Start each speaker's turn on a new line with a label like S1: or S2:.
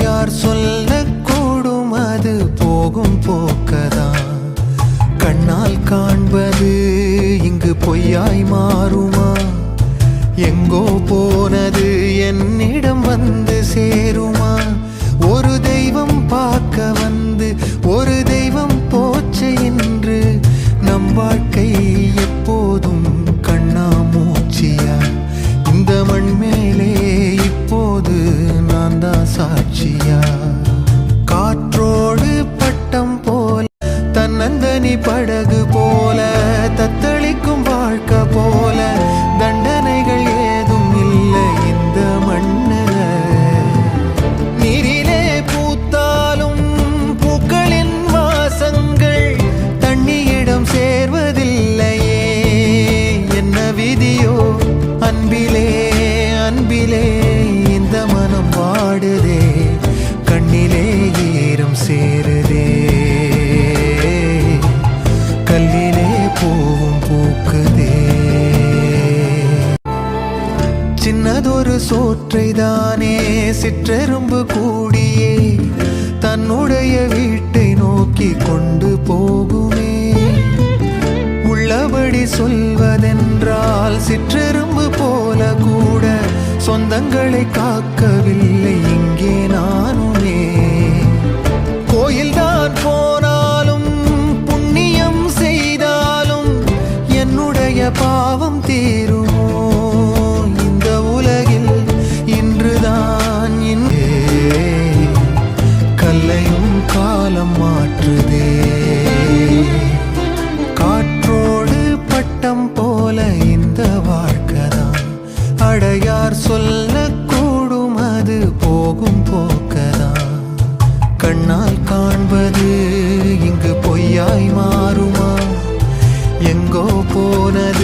S1: யார் சொல்ல கூடும் அது போகும் போக்கதான். கண்ணால் காண்பது இங்கு பொய்யாய் மாறுமா? எங்கோ போனது என்னிடம் வந்து சேருமா? சேருதே. கல்லிலே பூவும் பூக்குதே. சின்னதொரு சோற்றை தானே சிற்றெரும்பு கூடியே. தன்னுடைய வீட்டை நோக்கி கொண்டு போகுமே. உள்ளபடி சொல்வதென்றால் சிற்றெரும்பு போல கூட சொந்தங்களை காக்கவில்லை அடையார் சொல்லக்கூடும் அது போகும் போக்கதான். கண்ணால் காண்பது இங்கு பொய்யாய் மாறுமா? எங்கோ போனது